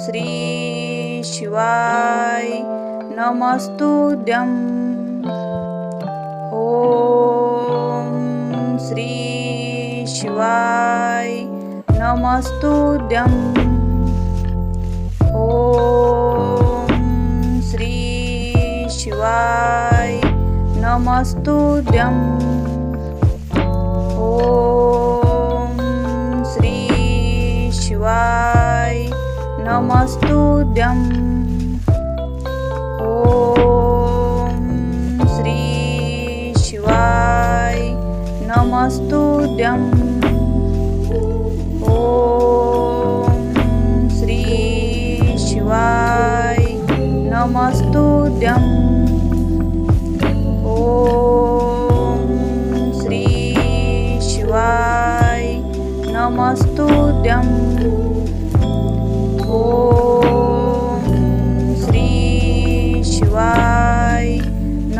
श्री शिवाय नमस्तुद्यम् ॐ श्री शिवाय नमस्तुद्यम् ॐ श्री शिवाय नमस्तुद्यम् ॐ श्री शिवाय नमस्तुद्यम् ॐ श्री शिवाय नमस्तुद्यम् ॐ श्री शिवाय नमस्तुद्यम् ॐ श्री शिवाय नमस्तुद्यम्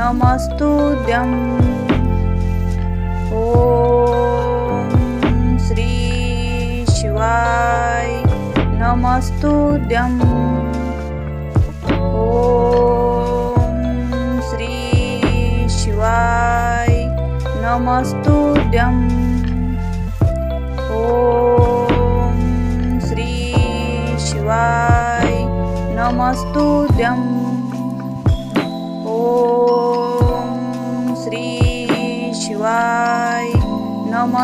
नमस्तुद्यम् ॐ श्री शिवाय ॐ श्री शिवाय ॐ श्री शिवाय नमस्तुद्यम्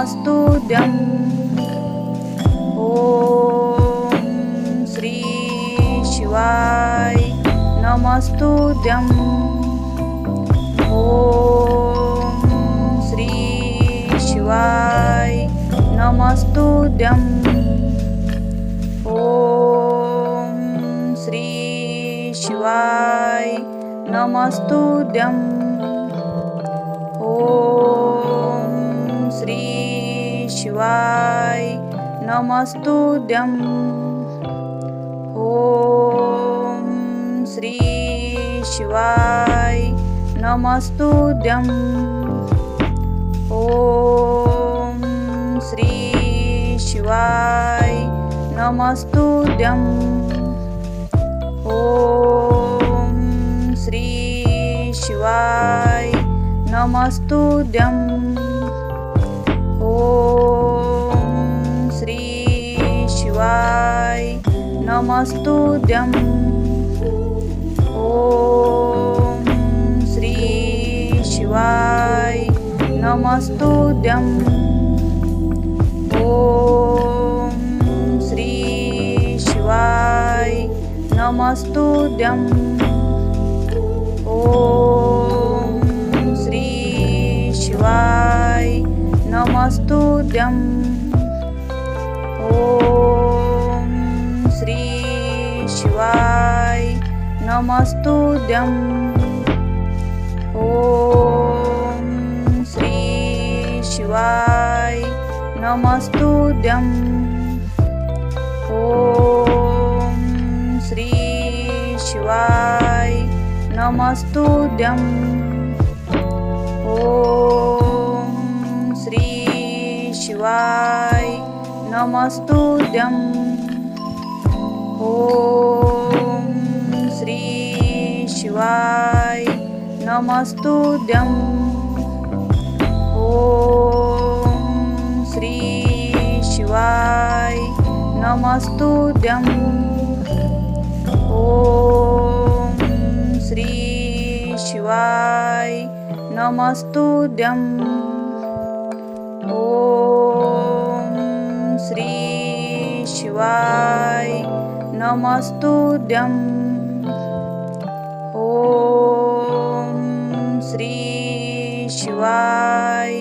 नमस्तुद्यम् ॐ श्री शिवाय नमस्तुद्यम् ॐ श्री शिवाय नमस्तुद्यम् ॐ श्री शिवाय नमस्तुद्यम् शिवाय नमस्तुद्यम् ॐ श्री शिवाय नमस्तुद्यम् ॐ श्री शिवाय श्री शिवाय Shivaay Namastudyam. Om Sri Shivaay Namastudyam. Om Sri Shivaay Namastudyam. Om Sri Shivaay Namastudyam. नमस्तुद्यम् ॐ श्री शिवाय नमस्तुद्यम् ॐ श्री शिवाय श्री ॐ श्रीशिवाय शिवाय ॐ श्रीशिवाय शिवाय ॐ श्रीशिवाय नमस्तुद्यम् ॐ श्रीशिवाय नमस्तुद्यम् नमस्तु शिवाय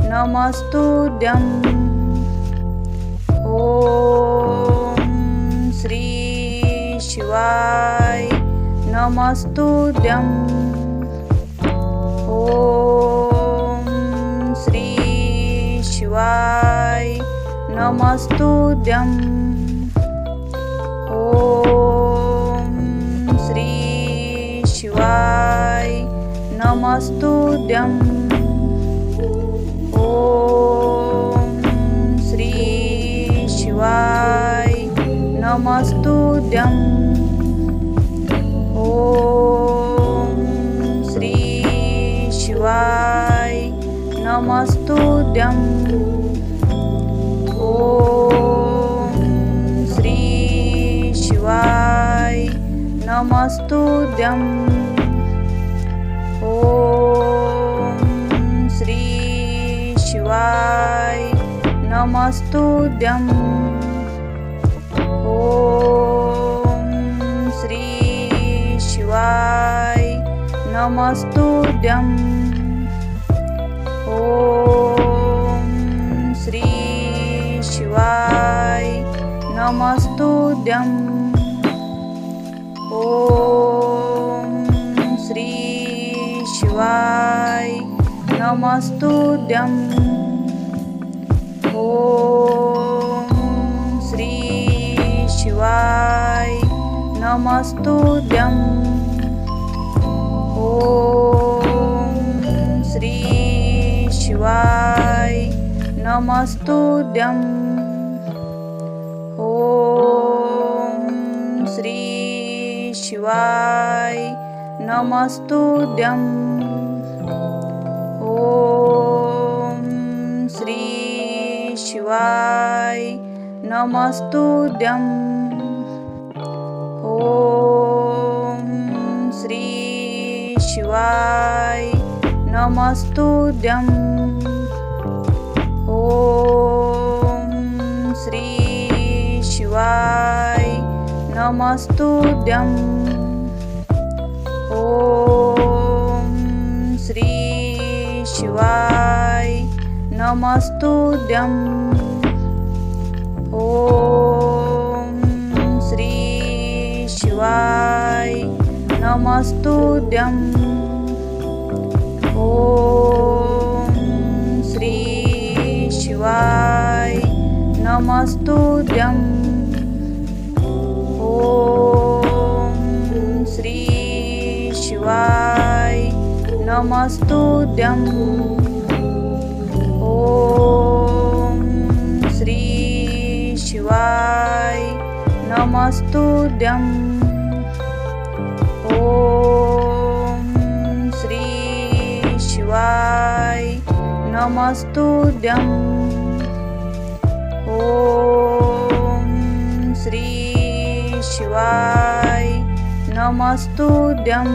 नमस्तुद्यम्। ॐ श्री शिवाय नमस्तुद्यम्। ॐ श्री शिवाय श्री शिवाय नमस्तुद्यम् Namastudyam Om Sri Shivai Namastudyam Om Sri Shivai Namastudyam ॐ श्री शिवाय नमस्तुभ्यं। ॐ श्री शिवाय नमस्तुभ्यं। ॐ श्री शिवाय नमस्तुभ्यं। ॐ श्री शिवाय ॐ श्री शिवाय नमस्तुभ्यं ॐ श्री शिवाय नमस्तुभ्यं ॐ श्री शिवाय नमस्तुभ्यं ॐ श्री शिवाय नमस्तुभ्यं। ॐ श्री शिवाय नमस्तुभ्यं। ॐ श्री शिवाय नमस्तुभ्यं। ॐ श्री शिवाय नमस्तुभ्यं ॐ श्री शिवाय नमस्तुभ्यं ॐ श्री शिवाय नमस्तुभ्यं ॐ श्री शिवाय नमस्तुभ्यं ॐ श्री शिवाय नमस्तुभ्यं। ॐ श्री शिवाय नमस्तुभ्यं।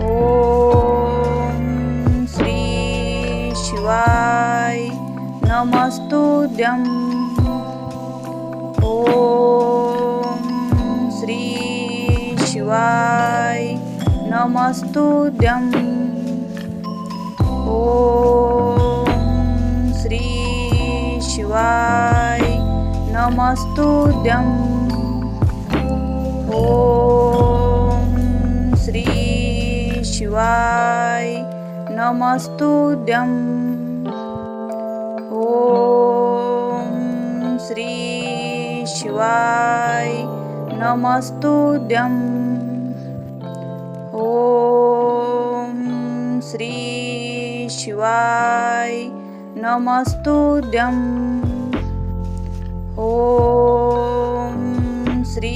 ॐ श्री शिवाय नमस्तुभ्यं। ॐ शिवाय नमस्तुभ्यं ॐ श्री शिवाय नमस्तुभ्यं ॐ श्री शिवाय नमस्तुभ्यं ॐ श्री शिवाय नमस्तुभ्यं ॐ श्री शिवाय नमस्तुभ्यं ॐ श्री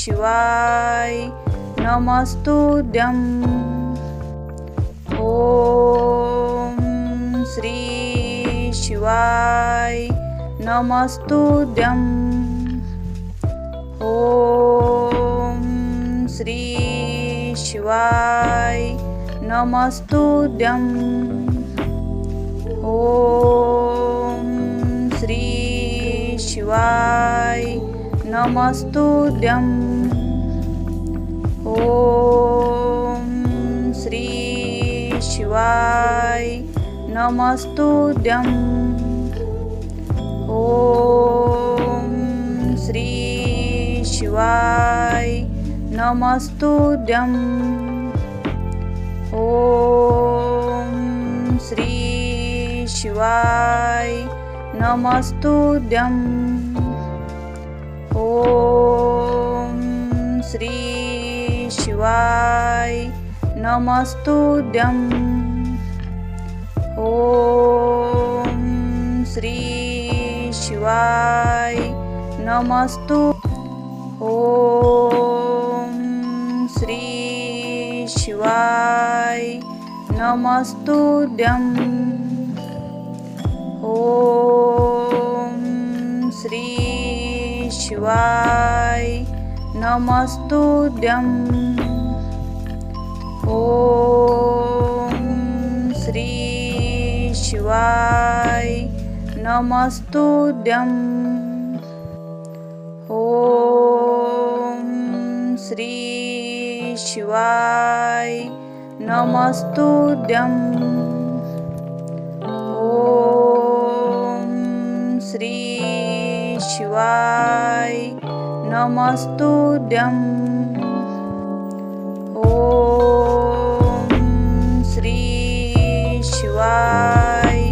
शिवाय नमस्तुभ्यं ॐ श्री शिवाय नमस्तुभ्यं ॐ श्री शिवाय नमस्तुभ्यं। ॐ श्री शिवाय नमस्तुभ्यं। ॐ श्री शिवाय नमस्तुभ्यं। ॐ श्री शिवाय नमस्तुभ्यं ॐ श्री शिवाय नमस्तुभ्यं ॐ श्री शिवाय नमस्तुभ्यं ॐ श्री शिवाय नमस्तु ॐ श्री शिवाय नमस्तुद्यम् ॐ श्री शिवाय नमस्तुद्यम् ॐ श्री शिवाय नमस्तुद्यम् ॐ श्री शिवाय नमस्तुद्यम् ॐ श्री शिवाय नमस्तुद्यम् ॐ श्री शिवाय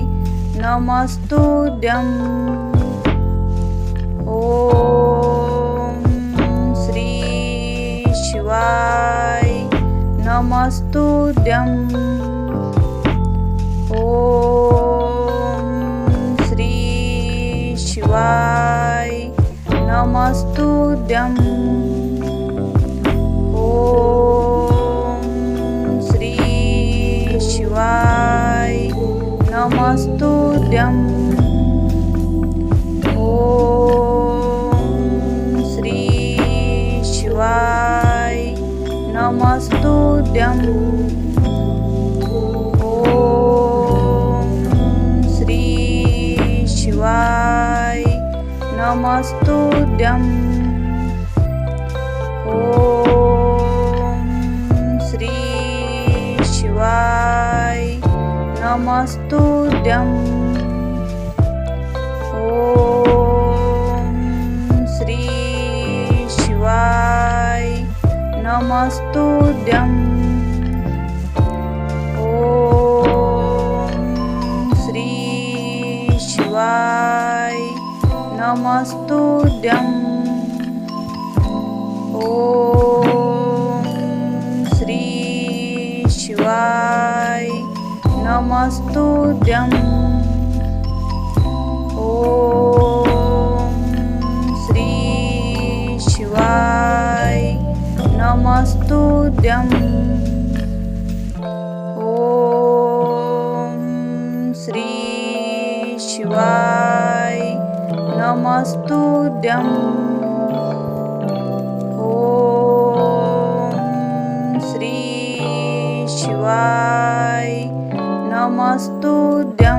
ॐ शिवाय नमस्तुद्यम् ॐ श्री शिवाय नमस्तुद्यम् ॐ श्री शिवाय नमस्तुद्यम् नमस्तुद्यम् ॐ श्री शिवाय नमस्तुद्यम् ॐ श्री शिवाय नमस्तुद्यम् ॐ श्री शिवाय नमस्तुद्यम् ॐ श्री शिवाय नमस्तुद्यम् ॐ श्री शिवाय नमस्तुद्यम् ॐ श्री शिवाय नमस्तुद्यम् शिवाय नमस्तुद्यम् ॐ श्री शिवाय नमस्तुद्यम्